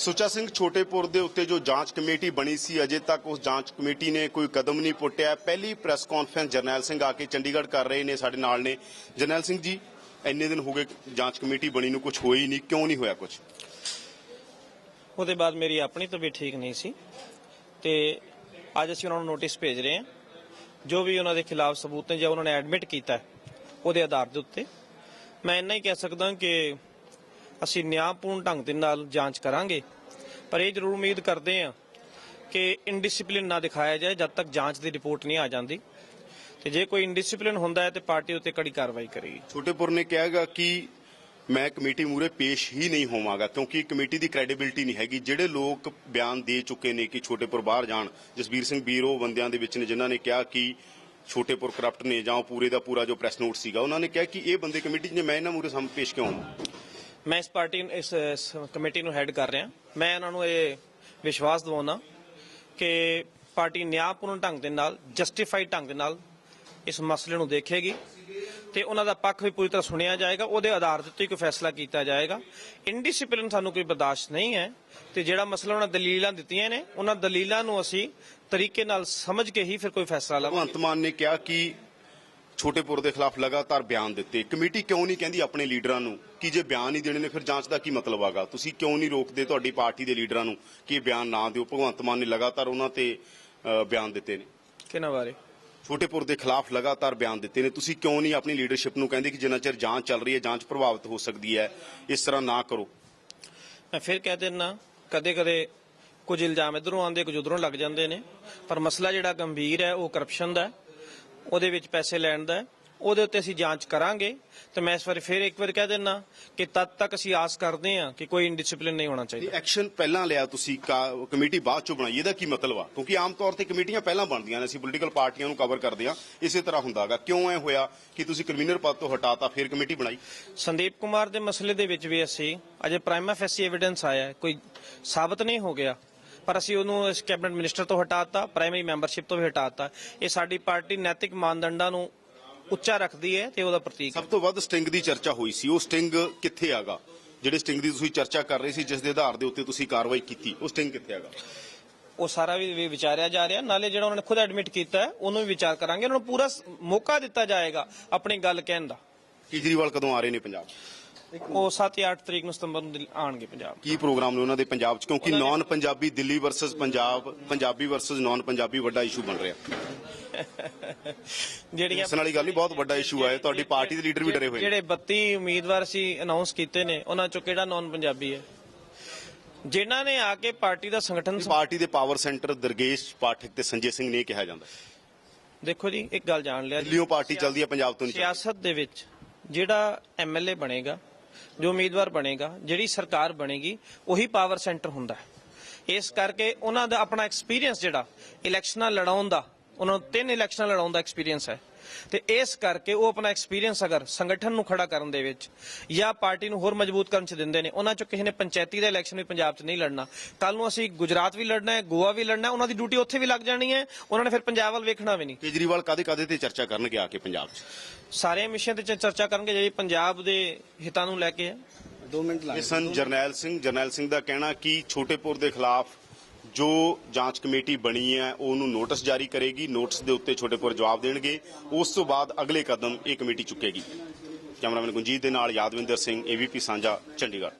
ਸੁੱਚਾ ਸਿੰਘ ਛੋਟੇਪੁਰ ਦੇ ਉੱਤੇ ਜੋ ਜਾਂਚ ਕਮੇਟੀ ਬਣੀ ਸੀ, ਅਜੇ ਤੱਕ ਉਸ ਜਾਂਚ ਕਮੇਟੀ ਨੇ ਕੋਈ ਕਦਮ ਨਹੀਂ ਪੁੱਟਿਆ। ਪਹਿਲੀ ਪ੍ਰੈਸ ਕਾਨਫਰੰਸ ਜਰਨੈਲ ਸਿੰਘ ਆ ਕੇ ਚੰਡੀਗੜ੍ਹ ਕਰ ਰਹੇ ਨੇ, ਸਾਡੇ ਨਾਲ ਨੇ। ਜਰਨੈਲ ਸਿੰਘ ਜੀ, ਇੰਨੇ ਦਿਨ ਹੋ ਗਏ ਜਾਂਚ ਕਮੇਟੀ ਬਣੀ ਨੂੰ ਕੁਝ ਹੋਈ ਨਹੀਂ। ਕਿਉਂ ਨਹੀਂ ਹੋਇਆ ਕੁਝ ਉਹਦੇ ਬਾਅਦ ਮੇਰੀ ਆਪਣੀ ਤਬੀਅਤ ਠੀਕ ਨਹੀਂ ਸੀ। ਤੇ ਅੱਜ ਅਸੀਂ ਉਹਨਾਂ ਨੂੰ ਨੋਟਿਸ ਭੇਜ ਰਹੇ ਹਾਂ। ਜੋ ਵੀ ਉਹਨਾਂ ਦੇ ਖਿਲਾਫ ਸਬੂਤ ਨੇ ਜਾਂ ਉਹਨਾਂ ਨੇ ਐਡਮਿਟ ਕੀਤਾ ਉਹਦੇ ਆਧਾਰ ਦੇ ਉੱਤੇ। ਮੈਂ ਇੰਨਾ ਹੀ ਕਹਿ ਸਕਦਾ ਕਿ ਅਸੀਂ ਨਿਆਂਪੂਰਨ ਢੰਗ ਦੇ ਨਾਲ ਜਾਂਚ ਕਰਾਂਗੇ। ਪਰ ਇਹ ਜ਼ਰੂਰ ਉਮੀਦ ਕਰਦੇ ਹਾਂ ਕਿ ਇਨਡਿਸਪਲਿਨ ਨਾ ਦਿਖਾਇਆ ਜਾਏ, ਜਦ ਤੱਕ ਜਾਂਚ ਦੀ ਰਿਪੋਰਟ ਨਹੀਂ ਆ ਜਾਂਦੀ। ਤੇ ਜੇ ਕੋਈ ਇਨਡਿਸਪਲਿਨ ਹੁੰਦਾ ਹੈ ਤੇ ਪਾਰਟੀ ਉੱਤੇ ਕੜੀ ਕਾਰਵਾਈ ਕਰੇਗੀ। ਛੋਟੇਪੁਰ ਨੇ ਕਿਹਾਗਾ ਕਿ ਮੈਂ ਕਮੇਟੀ ਮੂਰੇ ਪੇਸ਼ ਹੀ ਨਹੀਂ ਹੋਵਾਂਗਾ, ਕਿਉਂਕਿ ਕਮੇਟੀ ਦੀ ਕ੍ਰੈਡੀਬਿਲਿਟੀ ਨਹੀਂ ਹੈਗੀ। ਜਿਹੜੇ ਲੋਕ ਬਿਆਨ ਦੇ ਚੁੱਕੇ ਨੇ ਕਿ ਛੋਟੇਪੁਰ ਬਾਹਰ ਜਾਣ, ਜਸਬੀਰ ਸਿੰਘ ਬੀਰੋ ਬੰਦਿਆਂ ਦੇ ਵਿੱਚ ਨੇ, ਜਿਨ੍ਹਾਂ ਨੇ ਕਿਹਾ ਕਿ ਛੋਟੇਪੁਰ ਕਰਪਟ ਨੇ ਜਾਂ ਪੂਰੇ ਦਾ ਪੂਰਾ ਜੋ ਪ੍ਰੈਸ ਨੋਟ ਸੀਗਾ, ਉਹਨਾਂ ਨੇ ਕਿਹਾ ਕਿ ਇਹ ਬੰਦੇ ਕਮੇਟੀ 'ਚ ਨੇ, ਮੈਂ ਇਹਨਾਂ ਮੂਰੇ ਸਾਹਮਣੇ ਪੇਸ਼ ਕਿਉਂ ਹੋਵਾਂ? ਮੈਂ ਇਸ ਪਾਰਟੀ ਨੂੰ, ਇਸ ਇਸ ਕਮੇਟੀ ਨੂੰ ਹੈਡ ਕਰ ਰਿਹਾ। ਮੈਂ ਇਹਨਾਂ ਨੂੰ ਇਹ ਵਿਸ਼ਵਾਸ ਦਿਵਾਉਣਾ ਕਿ ਪਾਰਟੀ ਨਿਆਂਪੂਰਨ ਢੰਗ ਦੇ ਨਾਲ ਜਸਟੀਫਾਈਡ ਢੰਗ ਦੇ ਨਾਲ ਇਸ ਮਸਲੇ ਨੂੰ ਦੇਖੇਗੀ ਤੇ ਉਹਨਾਂ ਦਾ ਪੱਖ ਵੀ ਪੂਰੀ ਤਰ੍ਹਾਂ ਸੁਣਿਆ ਜਾਏਗਾ। ਉਹਦੇ ਆਧਾਰ ਦੇ ਉੱਤੇ ਹੀ ਕੋਈ ਫੈਸਲਾ ਕੀਤਾ ਜਾਏਗਾ। ਇਨਡਿਸਪਲਿਨ ਸਾਨੂੰ ਕੋਈ ਬਰਦਾਸ਼ਤ ਨਹੀਂ ਹੈ ਤੇ ਜਿਹੜਾ ਮਸਲਾ ਉਹਨਾਂ ਦਲੀਲਾਂ ਦਿੱਤੀਆਂ ਨੇ, ਉਹਨਾਂ ਦਲੀਲਾਂ ਨੂੰ ਅਸੀਂ ਤਰੀਕੇ ਨਾਲ ਸਮਝ ਕੇ ਹੀ ਫਿਰ ਕੋਈ ਫੈਸਲਾ ਲਵਾਂਗੇ। ਭਗਵੰਤ ਮਾਨ ਨੇ ਕਿਹਾ ਕਿ ਛੋਟੇਪੁਰ ਦੇ ਖਿਲਾਫ ਲਗਾਤਾਰ ਬਿਆਨ ਦਿੱਤੇ। ਕਮੇਟੀ ਕਿਉਂ ਨਹੀਂ ਕਹਿੰਦੀ ਆਪਣੇ ਲੀਡਰਾਂ ਨੂੰ ਕਿ ਜੇ ਬਿਆਨ ਨਹੀਂ ਦੇਣੇ ਨੇ ਫਿਰ ਜਾਂਚ ਦਾ ਕੀ ਮਤਲਬ ਆਗਾ ਤੁਸੀਂ ਕਿਉਂ ਨਹੀਂ ਰੋਕਦੇ ਤੁਹਾਡੀ ਪਾਰਟੀ ਦੇ ਲੀਡਰਾਂ ਨੂੰ ਕਿ ਬਿਆਨ ਨਾ ਦਿਓ? ਭਗਵੰਤ ਮਾਨ ਨੇ ਲਗਾਤਾਰ ਉਹਨਾਂ ਤੇ ਬਿਆਨ ਦਿੱਤੇ ਨੇ। ਕਿਹਨਾਂ ਬਾਰੇ? ਛੋਟੇਪੁਰ ਦੇ ਖਿਲਾਫ ਲਗਾਤਾਰ ਬਿਆਨ ਦਿੱਤੇ ਨੇ। ਤੁਸੀਂ ਕਿਉਂ ਨਹੀਂ ਆਪਣੀ ਲੀਡਰਸ਼ਿਪ ਨੂੰ ਕਹਿੰਦੇ ਕਿ ਜਿੰਨਾ ਚਿਰ ਜਾਂਚ ਚੱਲ ਰਹੀ ਹੈ ਜਾਂਚ ਪ੍ਰਭਾਵਿਤ ਹੋ ਸਕਦੀ ਹੈ ਇਸ ਤਰ੍ਹਾਂ ਨਾ ਕਰੋ। ਮੈਂ ਫਿਰ ਕਹਿ ਦਿੰਨਾ ਕਦੇ ਕਦੇ ਕੁਝ ਇਲਜ਼ਾਮ ਇਧਰੋਂ ਆਉਂਦੇ ਕੁਝ ਉਧਰੋਂ ਲੱਗ ਜਾਂਦੇ ਨੇ। ਪਰ ਮਸਲਾ ਜਿਹੜਾ ਗੰਭੀਰ ਹੈ ਉਹ ਕਰਪਸ਼ਨ ਦਾ ਹੈ। ਉਹਦੇ ਵਿੱਚ ਪੈਸੇ ਲੈਣ ਦਾ ਹੈ। ਉਹਦੇ ਉੱਤੇ ਅਸੀਂ ਜਾਂਚ ਕਰਾਂਗੇ। ਤੇ ਮੈਂ ਇਸ ਵਾਰ ਫਿਰ ਇੱਕ ਵਾਰ ਕਹਿ ਦਿੰਨਾ ਕਿ ਤਦ ਤੱਕ ਅਸੀਂ ਆਸ ਕਰਦੇ ਹਾਂ ਕਿ ਕੋਈ ਇਨਡਿਸਪਲਿਨ ਨਹੀਂ ਹੋਣਾ ਚਾਹੀਦਾ। ਐਕਸ਼ਨ ਪਹਿਲਾਂ ਲਿਆ ਤੁਸੀਂ ਕਮੇਟੀ ਬਾਅਦ ਚੋਂ ਬਣਾਈ ਇਹਦਾ ਕੀ ਮਤਲਬ ਆ? ਕਿਉਂਕਿ ਆਮ ਤੌਰ ਤੇ ਕਮੇਟੀਆਂ ਪਹਿਲਾਂ ਬਣਦੀਆਂ ਨੇ ਅਸੀਂ ਪੋਲੀਟੀਕਲ ਪਾਰਟੀਆਂ ਨੂੰ ਕਵਰ ਕਰਦੇ ਆ ਇਸੇ ਤਰ੍ਹਾਂ ਹੁੰਦਾਗਾ ਕਿਉਂ ਐ ਹੋਇਆ ਕਿ ਤੁਸੀਂ ਕਨਵੀਨਰ ਪਦ ਤੋਂ ਹਟਾਤਾ ਫਿਰ ਕਮੇਟੀ ਬਣਾਈ? ਸੰਦੀਪ ਕੁਮਾਰ ਦੇ ਮਸਲੇ ਦੇ ਵਿੱਚ ਵੀ ਅਸੀਂ ਅਜੇ ਪ੍ਰਾਈਮਾ ਫੈਸੀ ਐਵੀਡੈਂਸ ਆਇਆ ਹੈ, ਕੋਈ ਸਾਬਤ ਨਹੀਂ ਹੋ ਗਿਆ। ਪਰ ਅਸੀਂ ਉਹਨੂੰ ਇਸ ਕੈਬਨਿਟ ਮਿਨਿਸਟਰ ਤੋਂ ਹਟਾਤਾ ਪ੍ਰਾਇਮਰੀ ਮੈਂਬਰਸ਼ਿਪ ਤੋਂ ਵੀ ਹਟਾਤਾ। ਇਹ ਸਾਡੀ ਪਾਰਟੀ ਨੈਤਿਕ ਮਾਨਦੰਡਾਂ ਨੂੰ ਉੱਚਾ ਰੱਖਦੀ ਹੈ ਤੇ ਉਹਦਾ ਪ੍ਰਤੀਕ ਸਭ ਤੋਂ ਵੱਧ ਸਟਿੰਗ ਦੀ ਚਰਚਾ ਹੋਈ ਸੀ। ਉਹ ਸਟਿੰਗ ਕਿੱਥੇ ਆਗਾ ਜਿਹੜੇ ਸਟਿੰਗ ਦੀ ਤੁਸੀਂ ਚਰਚਾ ਕਰ ਰਹੇ ਸੀ ਜਿਸ ਦੇ ਆਧਾਰ ਦੇ ਉੱਤੇ ਤੁਸੀਂ ਕਾਰਵਾਈ ਕੀਤੀ ਉਹ ਸਟਿੰਗ ਕਿੱਥੇ ਆਗਾ ਉਹ ਸਾਰਾ ਵੀ ਵਿਚਾਰਿਆ ਜਾ ਰਿਹਾ। ਨਾਲੇ ਜਿਹੜਾ ਉਹਨਾਂ ਨੇ ਖੁਦ ਐਡਮਿਟ ਕੀਤਾ ਉਹਨੂੰ ਵੀ ਵਿਚਾਰ ਕਰਾਂਗੇ। ਉਹਨਾਂ ਨੂੰ ਪੂਰਾ ਮੌਕਾ ਦਿੱਤਾ ਜਾਏਗਾ ਆਪਣੀ ਗੱਲ ਕਹਿਣ ਦਾ। ਕੇਜਰੀਵਾਲ ਕਦੋਂ ਆ ਰਹੇ ਨੇ ਪੰਜਾਬ? ਉਹ 7 ਜਾਂ 8 ਤਰੀਕ ਨੂੰ ਸਤੰਬਰ ਨੂੰ ਦਿੱਲੀ ਆਣਗੇ ਪੰਜਾਬ। ਕੀ ਪ੍ਰੋਗਰਾਮ ਨੇ ਉਹਨਾਂ ਦੇ ਪੰਜਾਬ 'ਚ? ਕਿਉਂਕਿ non Punjabi Delhi versus Punjab Punjabi versus non Punjabi ਵੱਡਾ ਇਸ਼ੂ ਬਣ ਰਿਹਾ। ਜਿਹੜੀਆਂ ਇਸ ਵਾਲੀ ਗੱਲ ਨਹੀਂ ਬਹੁਤ ਵੱਡਾ ਇਸ਼ੂ ਹੈ ਤੁਹਾਡੀ ਪਾਰਟੀ ਦੇ ਲੀਡਰ ਵੀ ਡਰੇ ਹੋਏ ਜਿਹੜੇ 32 ਉਮੀਦਵਾਰ ਸੀ ਅਨਾਉਂਸ ਕੀਤੇ ਨੇ ਉਹਨਾਂ ਚੋਂ ਕਿਹੜਾ ਨਾਨ ਪੰਜਾਬੀ ਹੈ? ਜਿਨ੍ਹਾਂ ਨੇ ਆ ਕੇ ਪਾਰਟੀ ਦਾ ਸੰਗਠਨ ਪਾਰਟੀ ਦੇ ਪਾਵਰ ਸੈਂਟਰ ਦਰਗੇਸ਼ ਪਾਠਕ ਤੇ ਸੰਜੇ ਸਿੰਘ ਨੇ ਕਿਹਾ ਜਾਂਦਾ। ਦੇਖੋ ਜੀ ਇੱਕ ਗੱਲ ਜਾਣ ਲਿਆ ਜੀ। ਦਿੱਲੀੋਂ ਪਾਰਟੀ ਚੱਲਦੀ ਹੈ ਪੰਜਾਬ ਤੋਂ ਨਹੀਂ ਸਿਆਸਤ ਦੇ ਵਿੱਚ ਜਿਹੜਾ ਐਮਐਲਏ ਬਣੇਗਾ ਜੋ ਉਮੀਦਵਾਰ ਬਣੇਗਾ, ਜਿਹੜੀ ਸਰਕਾਰ ਬਣੇਗੀ, ਉਹੀ ਪਾਵਰ ਸੈਂਟਰ ਹੁੰਦਾ ਹੈ। ਇਸ ਕਰਕੇ ਉਹਨਾਂ ਦਾ ਆਪਣਾ ਐਕਸਪੀਰੀਅੰਸ ਜਿਹੜਾ ਇਲੈਕਸ਼ਨਾਂ ਲੜਾਉਣ ਦਾ, ਉਹਨਾਂ ਨੂੰ ਤਿੰਨ ਇਲੈਕਸ਼ਨਾਂ ਲੜਾਉਣ ਦਾ ਐਕਸਪੀਰੀਅੰਸ ਹੈ। ਤੇ ਇਸ ਕਰਕੇ ਉਹ ਆਪਣਾ ਐਕਸਪੀਰੀਅੰਸ ਅਗਰ ਸੰਗਠਨ ਨੂੰ ਖੜਾ ਕਰਨ ਦੇ ਵਿੱਚ ਜਾਂ ਪਾਰਟੀ ਨੂੰ ਹੋਰ ਮਜ਼ਬੂਤ ਕਰਨ ਚ ਦਿੰਦੇ ਨੇ ਉਹਨਾਂ ਚੋਂ ਕਿਸੇ ਨੇ ਪੰਚਾਇਤੀ ਦਾ ਇਲੈਕਸ਼ਨ ਵੀ ਪੰਜਾਬ 'ਚ ਨਹੀਂ ਲੜਨਾ। ਕੱਲ ਨੂੰ ਅਸੀਂ ਗੁਜਰਾਤ ਵੀ ਲੜਨਾ ਹੈ ਗੋਆ ਵੀ ਲੜਨਾ ਹੈ ਉਹਨਾਂ ਦੀ ਡਿਊਟੀ ਉੱਥੇ ਵੀ ਲੱਗ ਜਾਣੀ ਹੈ ਉਹਨਾਂ ਨੇ ਫਿਰ ਪੰਜਾਬ ਵੱਲ ਵੇਖਣਾ ਵੀ ਨਹੀਂ। ਕੇਜਰੀਵਾਲ ਕਾਦੇ ਕਾਦੇ ਤੇ ਚਰਚਾ ਕਰਨਗੇ ਆ ਕੇ ਪੰਜਾਬ 'ਚ? ਸਾਰੇ ਵਿਸ਼ਿਆਂ ਤੇ ਚ- ਚਰਚਾ ਕਰਨਗੇ ਜਿਹੜੀ ਪੰਜਾਬ ਦੇ ਹਿੱਤਾਂ ਨੂੰ ਲੈ ਕੇ ਹੈ। ਇਹ ਸਨ ਜਰਨੈਲ ਸਿੰਘ ਜਰਨੈਲ ਸਿੰਘ ਦਾ ਕਹਿਣਾ ਕਿ ਛੋਟੇਪੁਰ ਦੇ ਖਿਲਾਫ ਜੋ ਜਾਂਚ ਕਮੇਟੀ ਬਣੀ ਹੈ, ਉਹਨੂੰ ਨੋਟਿਸ ਜਾਰੀ ਕਰੇਗੀ, ਨੋਟਿਸ ਦੇ ਉੱਤੇ ਛੋਟੇਪੁਰ ਜਵਾਬ ਦੇਣਗੇ, ਉਸ ਤੋਂ ਬਾਅਦ ਅਗਲੇ ਕਦਮ ਇਹ ਕਮੇਟੀ ਚੁੱਕੇਗੀ। ਕੈਮਰਾਮੈਨ ਗੁੰਜੀਤ ਦੇ ਨਾਲ ਯਾਦਵਿੰਦਰ ਸਿੰਘ ਏਵੀਪੀ ਸਾਂਝਾ, ਚੰਡੀਗੜ੍ਹ।